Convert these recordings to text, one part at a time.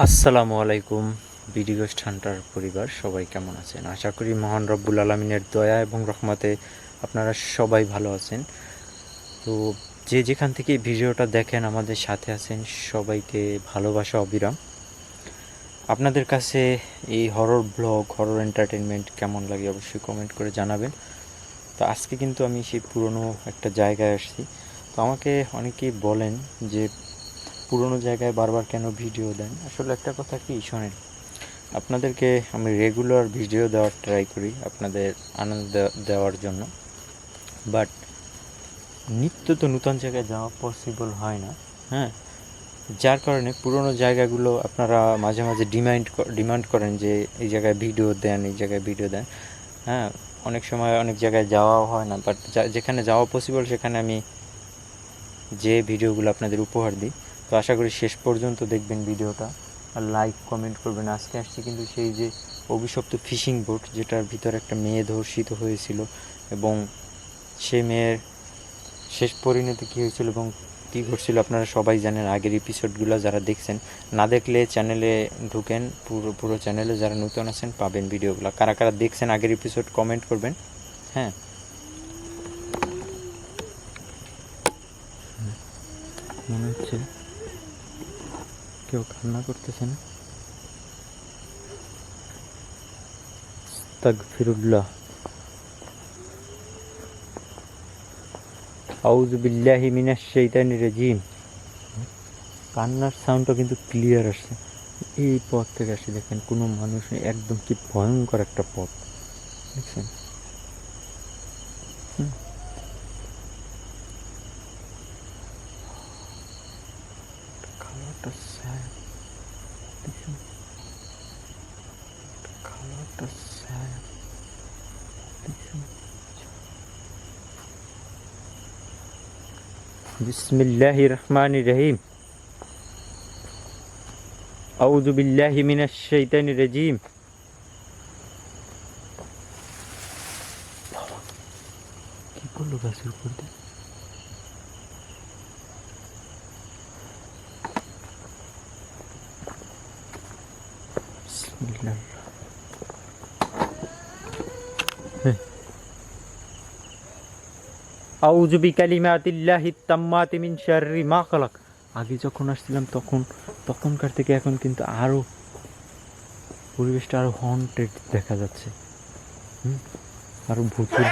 আসসালামু আলাইকুম, BD ghost Hunter পরিবার, সবাই কেমন আছেন? আশা করি মহান রব্বুল আলমিনের দয়া এবং রহমতে আপনারা সবাই ভালো আছেন। তো যে যেখান থেকে ভিডিওটা দেখেন, আমাদের সাথে আছেন সবাইকে ভালোবাসা, অবিরাম। আপনাদের কাছে এই হরর ব্লগ হরর এন্টারটেনমেন্ট কেমন লাগে অবশ্যই কমেন্ট করে জানাবেন। তো আজকে কিন্তু আমি সেই পুরনো একটা জায়গায় আসছি। তো আমাকে অনেকেই বলেন যে পুরনো জায়গায় বারবার কেন ভিডিও দেন? আসলে একটা কথা কি, শোনেন, আপনাদেরকে আমি রেগুলার ভিডিও দেওয়ার ট্রাই করি আপনাদের আনন্দ দেওয়ার জন্য। বাট নিত্য তো নূতন জায়গায় যাওয়া পসিবল হয় না হ্যাঁ? যার কারণে পুরনো জায়গাগুলো আপনারা মাঝে মাঝে ডিমান্ড ডিমান্ড করেন যে এই জায়গায় ভিডিও দেন, এই জায়গায় ভিডিও দেন। হ্যাঁ অনেক সময় অনেক জায়গায় যাওয়াও হয় না বাট যেখানে যাওয়া পসিবল সেখানে আমি যে ভিডিওগুলো আপনাদের উপহার দিই তো আশা করি শেষ পর্যন্ত দেখবেন ভিডিওটা। আর লাইক কমেন্ট করবেন। আজকে আসছে কিন্তু সেই যে অভিশপ্ত ফিশিং বোট যেটার ভিতরে একটা মেয়ে ধর্ষিত হয়েছিল এবং সে মেয়ের শেষ পরিণতি কী হয়েছিল এবং কী ঘটছিল আপনারা সবাই জানেন। আগের এপিসোডগুলো যারা দেখছেন, না দেখলে চ্যানেলে ঢুকেন, পুরো পুরো চ্যানেলে যারা নতুন আছেন, পাবেন ভিডিওগুলো কারা কারা দেখছেন আগের এপিসোড কমেন্ট করবেন। হ্যাঁ। মনে হচ্ছে কেউ কান্না করতেছে না? আস্তাগফিরুল্লাহ। আউযু বিল্লাহি মিনাশ শাইতানির রাজিম। কান্নার সাউন্ডটা কিন্তু ক্লিয়ার আসছে। এই পথ থেকে আসে দেখেন, কোনো মানুষ একদম কি ভয়ঙ্কর একটা পথ। দেখছেন? হুম। بسم الله الرحمن الرحيم أعوذ بالله من الشيطان الرجيم কি করলো গাছের উপর দিয়ে আউযু বিকালিমাতিল্লাহি তাম্মাতি মিন শাররি মা খালাক। আগে যখন আসছিলাম তখন, তখনকার থেকে এখন কিন্তু আরও পরিবেশটা আরও হন্টেড দেখা যাচ্ছে। হুম? আরও ভূতের।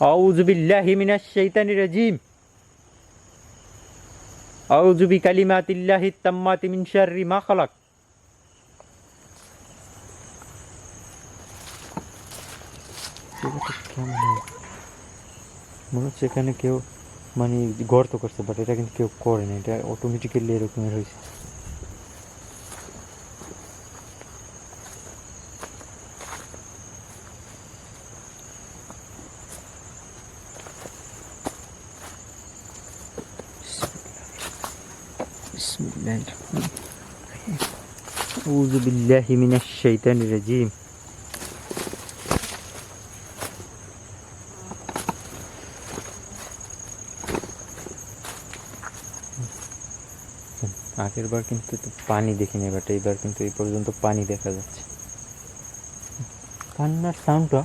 আউযু বিল্লাহি মিনাশ শাইতানির রাজিম। আউযু বিকালিমাতিল্লাহি তাম্মাতি মিন শাররি মা খালাক। মনে হচ্ছে এখানে কেউ মানে গর্ত করছে বাট এটা কিন্তু কেউ করে না এটা অটোমেটিক্যালি এরকমের হয়েছে بسم الله الرحمن الرحيم أعوذ بالله من الشيطان الرجيم আগের বার কিন্তু পানি দেখিনি বাট এইবার কিন্তু এই পর্যন্ত পানি দেখা যাচ্ছে। কান্নার সাউন্ডটা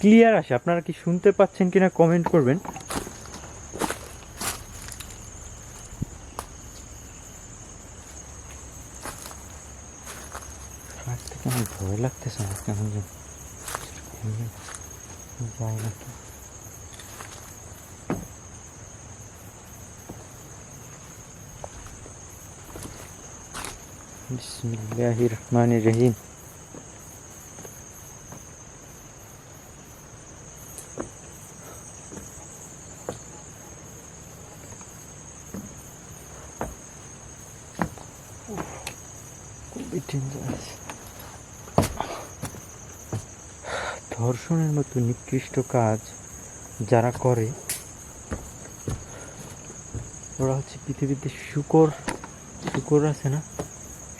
ক্লিয়ার আসে। আপনারা কি শুনতে পাচ্ছেন কিনা কমেন্ট করবেন। ভয় লাগতেছে আমার, কেমন যেন এমনি যায় নাকি বিসমিল্লাহ ধর্ষণের মতো নিকৃষ্ট কাজ যারা করে ওরা হচ্ছে পৃথিবীতে শুকর শুকর আছে না?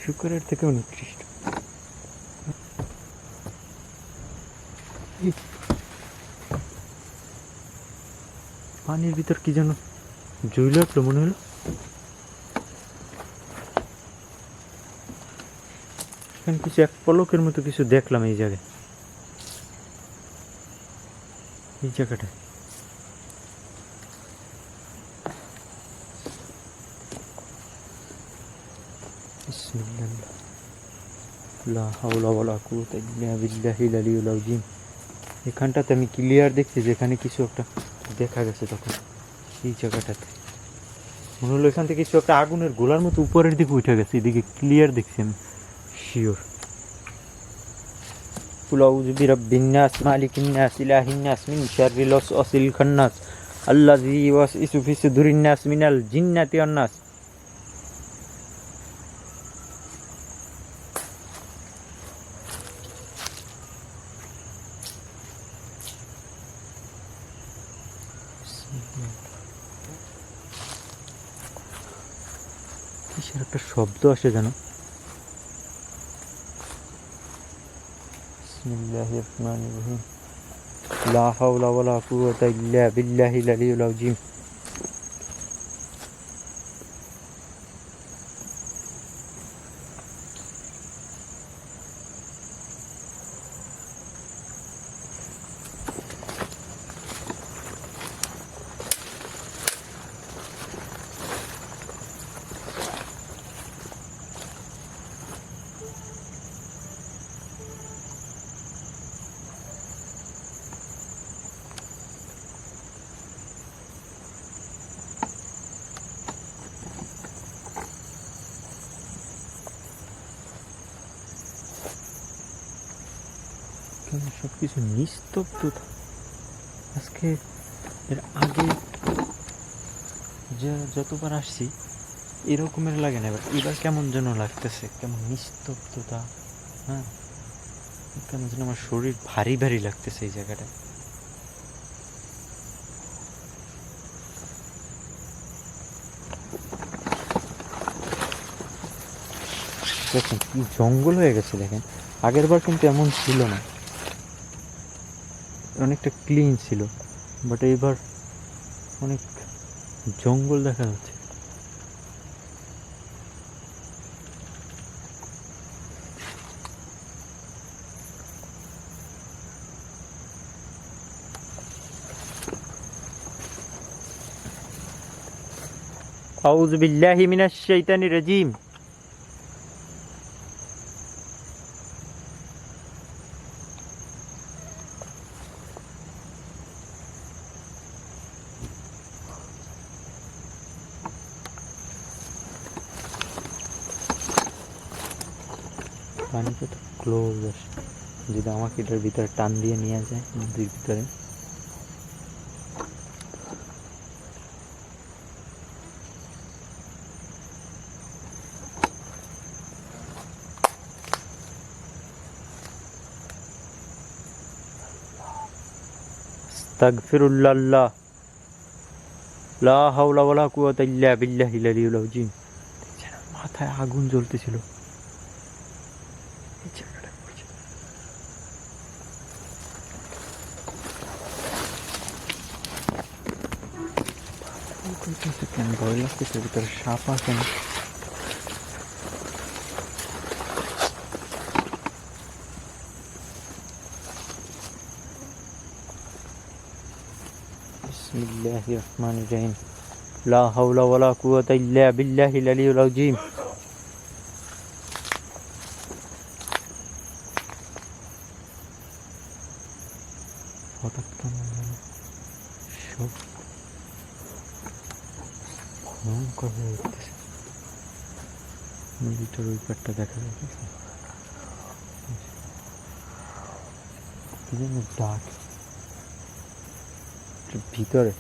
শুকরের থেকেও নিকৃষ্ট। পানির ভিতর কি যেন জুইলে উঠল মনে হলো। এখানে কিছু এক পলকের মতো কিছু দেখলাম এই জায়গায়। এই জায়গাটায়। লা হাওলা ওয়ালা কুওয়াতা ইল্লা বিল্লাহিল আলিয়ুল আযীম। এখানটাতে আমি ক্লিয়ার দেখছি যেখানে কিছু একটা দেখা গেছে তখন, এই জায়গাটাতে। মনে হলো এখান থেকে কিছু একটা আগুনের গোলার মতো উপরের দিকে উঠে গেছে, এদিকে ক্লিয়ার দেখছি আমি শিওর কুলাউজ বিরাব বিন্যাস মালিক ইন্যাস মিন শাররি লস অসিল খন্নাস। আল্লাহ জি ওয়াস ইসুফিসু ধুরিন্যাস মিনাল জিন্নাতি অন্নাস শব্দ আসে যেন বিসমিল্লাহির রহমানির রহিম লা হাওলা ওয়ালা কুওয়াতা ইল্লা বিল্লাহিল আলিয়্যিল আযীম সব কিছু নিস্তব্ধতা আজকে এর আগে যে যতবার আসছি, এরকমের লাগে না। এবার এবার কেমন যেন লাগতেছে, কেমন নিস্তব্ধতা হ্যাঁ? কেমন যেন আমার শরীর ভারী ভারী লাগতেছে এই জায়গাটা দেখেন, কি জঙ্গল হয়ে গেছে, দেখেন। আগের বার কিন্তু এমন ছিল না। অনেকটা ক্লিন ছিল বাট এইবার অনেক জঙ্গল দেখা যাচ্ছে أعوذ بالله من الشيطان الرجيم এটার ভিতরে টান দিয়ে নিয়ে যায় নদীর ভিতরে। মাথায় আগুন জ্বলতেছিল। কেন بقول لك ভিতরে সাপ আছে না بسم الله الرحمن الرحيم. لا حول ولا قوة إلا بالله العلي العظيم. নদীটার ওই পারটা দেখা যাচ্ছে। ডাক ভিতরে।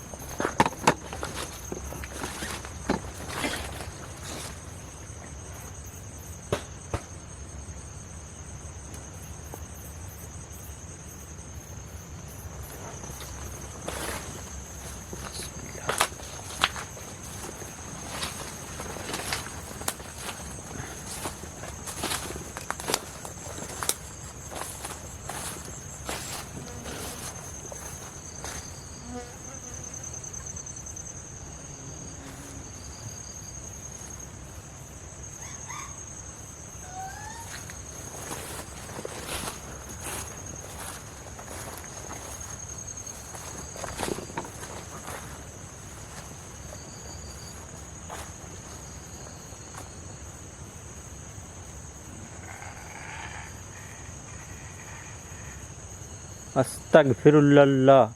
أستغفر الله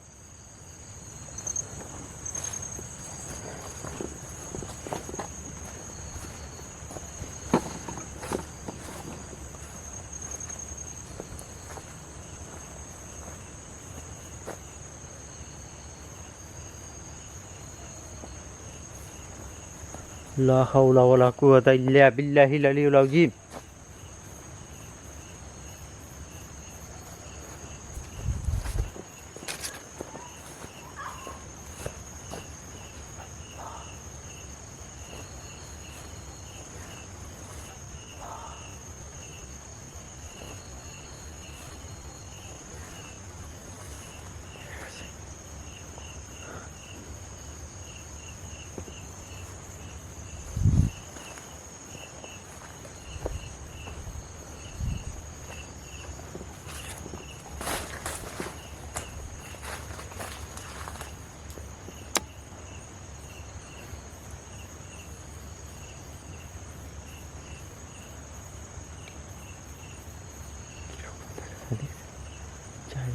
لا حول ولا قوة إلا بالله العلي العظيم.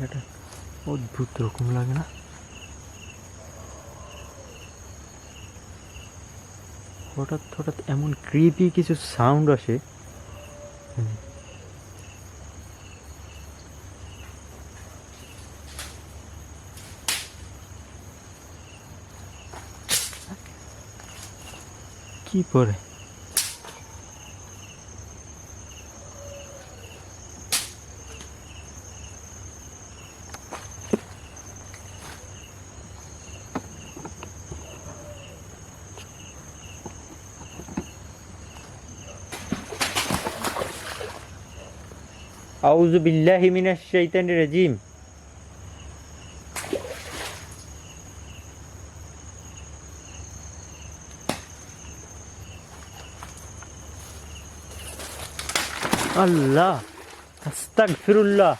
জায়গাটা অদ্ভুত রকম লাগে না? হঠাৎ হঠাৎ এমন ক্রিপি কিছু সাউন্ড আসে। কি পরে? আউযু বিল্লাহি মিনাশ শাইতানির রাজিম আল্লাহ আস্তাগফিরুল্লাহ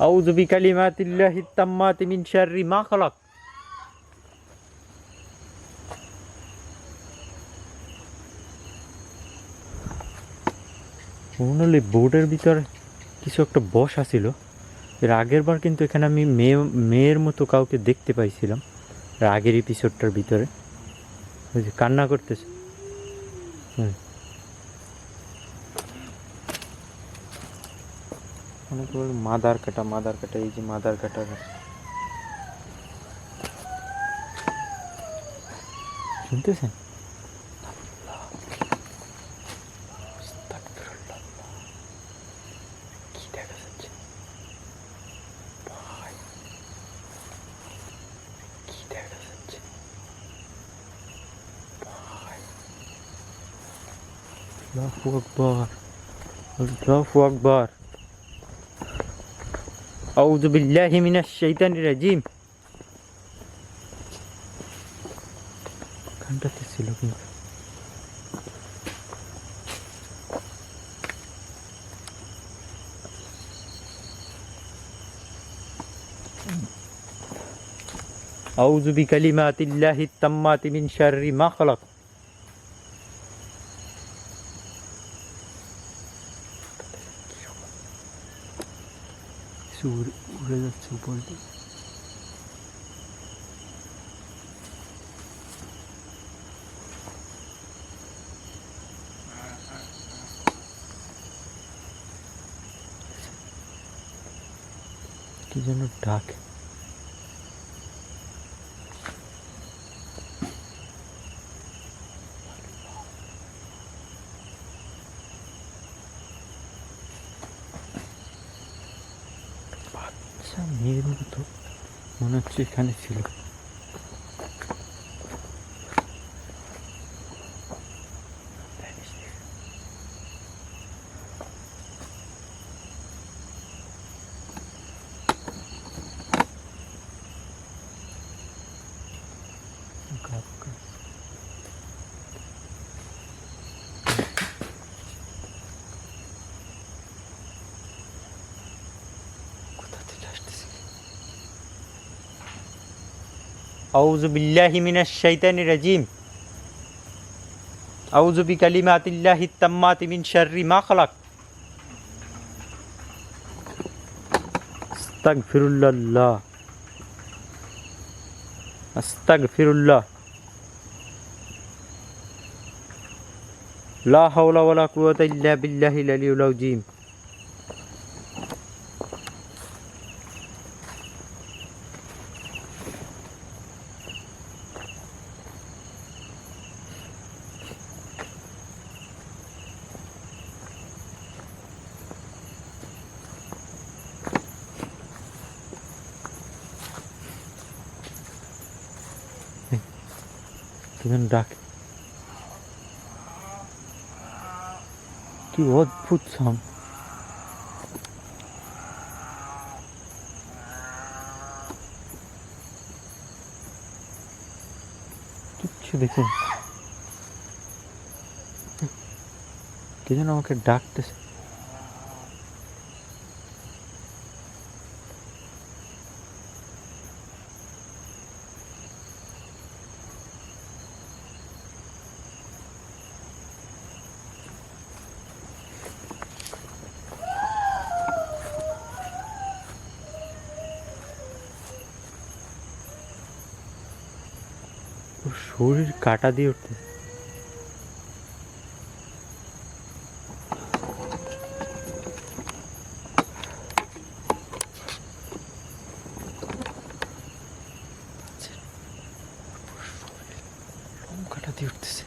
আউযু বিকালিমাতিল্লাহিত তাম্মাতি মিন শাররি মা খালাক মনে হলো এই বোর্ডের ভিতরে কিছু একটা বসা ছিল এর আগের বার কিন্তু এখানে আমি মেয়ে মেয়ের মতো কাউকে দেখতে পাইছিলাম এর আগের এপিসোডটার ভিতরে। ওই যে কান্না করতেছে। হুম। অনেক মাদার কাটা মাদার কাটা এই যে মাদার কাটা শুনতেছেন? আল্লাহু আকবার আল্লাহু আকবার আউযু বিল্লাহি মিনাশ শাইতানির রাজিম খানটাতে ছিল কিন্তু أعوذ بكلمات الله التامات من شر ما خلق উপর দিয়ে কি যেন ডাক বাচ্চা মেয়ের মতো মনে হচ্ছে এখানে ছিল গাপ গাপ। কোথা থেকে আসতেছে আউযু বিল্লাহি মিনাশ শাইতানির রাজিম আউযু বিকালিমাতিল্লাহিত তাম্মাতি মিন শাররি মা খালাক আস্তাগফিরুল্লাহ আস্তাগফিরুল্লাহ লা হাওলা ওয়ালা কুওয়াতা ইল্লা বিল্লাহিল আলিয়্যিল আযীম কেমন ডাক। কি অদ্ভুত সাউন্ড কিচ্ছু দেখুন। কে যেন আমাকে ডাকতেছে। শরীর কাটা দিয়ে উঠতে। কাটা দিয়ে উঠতেছে।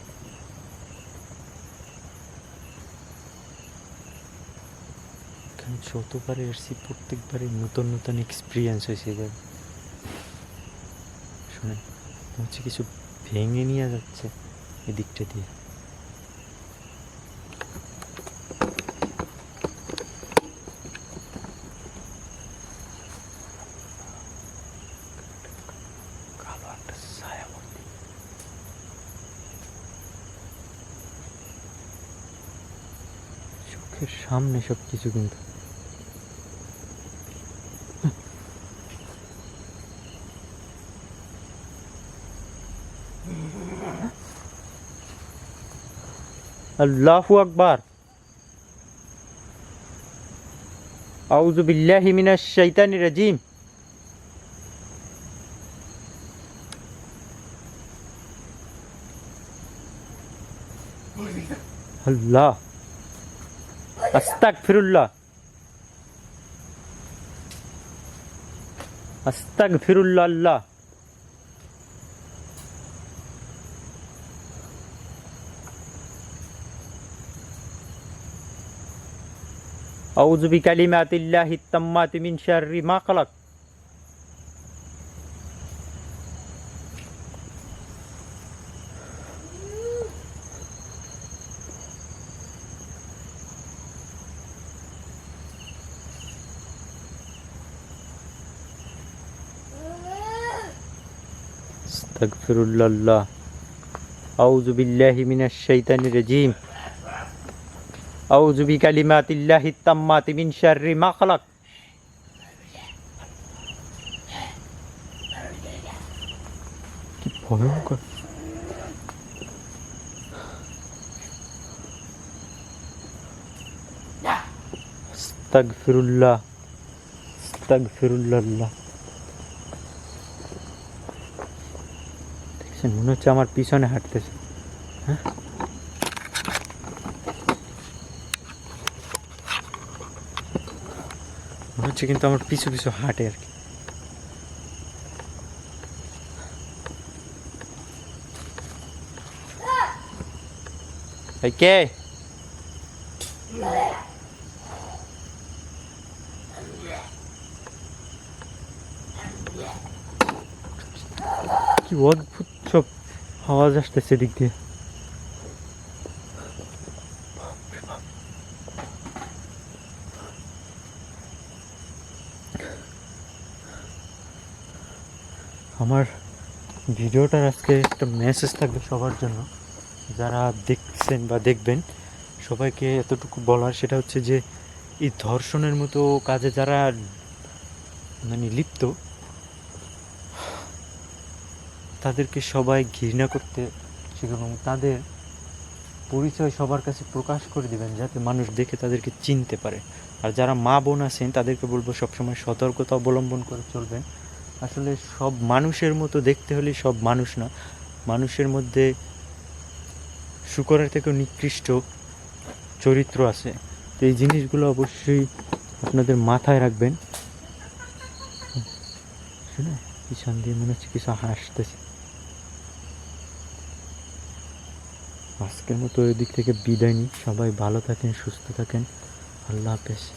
যতবারে এসেছি প্রত্যেকবারই নতুন নতুন এক্সপিরিয়েন্স হয়েছে এদের। শুনে হচ্ছে কিছু ভেঙে নিয়ে যাচ্ছে এদিকটা দিয়ে। চোখের সামনে সব কিছু কিন্তু আল্লাহু আকবার আউযু বিল্লাহি মিনাশ শাইতানির রাজিম আল্লাহ আস্তাগফিরুল্লাহ আস্তাগফিরুল্লাহ আল্লাহ أعوذ بكلمات الله التامات من شر ما خلق. استغفر الله. أعوذ بالله من الشيطان الرجيم. আউজুবি কালিমাতিল্লাহি তাম্মাতি মিন শাররি মা খালাক কি ভয়ঙ্কর আস্তাগফিরুল্লাহ আস্তাগফিরুল্লাহ দেখছেন মনে হচ্ছে আমার পিছনে হাঁটতেছে। হ্যাঁ? হচ্ছে কিন্তু আমার পিছু পিছু হাঁটে আর কি। কে? কি অদ্ভুত সব আওয়াজ আসতেছে দিক দিয়ে। আমার ভিডিওটার আজকে একটা মেসেজ থাকবে সবার জন্য। যারা দেখছেন বা দেখবেন, সবাইকে এতটুকু বলার সেটা হচ্ছে যে, এই ধর্ষণের মতো কাজে যারা মানে লিপ্ত, তাদেরকে সবাই ঘৃণা করতে এবং তাদের পরিচয় সবার কাছে প্রকাশ করে দিবেন, যাতে মানুষ দেখে তাদেরকে চিনতে পারে। আর যারা মা বোন আছেন, তাদেরকে বলব সবসময় সতর্কতা অবলম্বন করে চলবেন। আসলে সব মানুষের মতো দেখতে হলে সব মানুষ না। মানুষের মধ্যে শুকরের থেকেও নিকৃষ্ট চরিত্র আছে। তো এই জিনিসগুলো অবশ্যই আপনাদের মাথায় রাখবেন। শুনে পিছন দিয়ে মনে হচ্ছে কিছু হাসতেছে। আজকের মতো ওই দিক থেকে বিদায় নিই। সবাই ভালো থাকেন, সুস্থ থাকেন। আল্লাহ হাফেজ।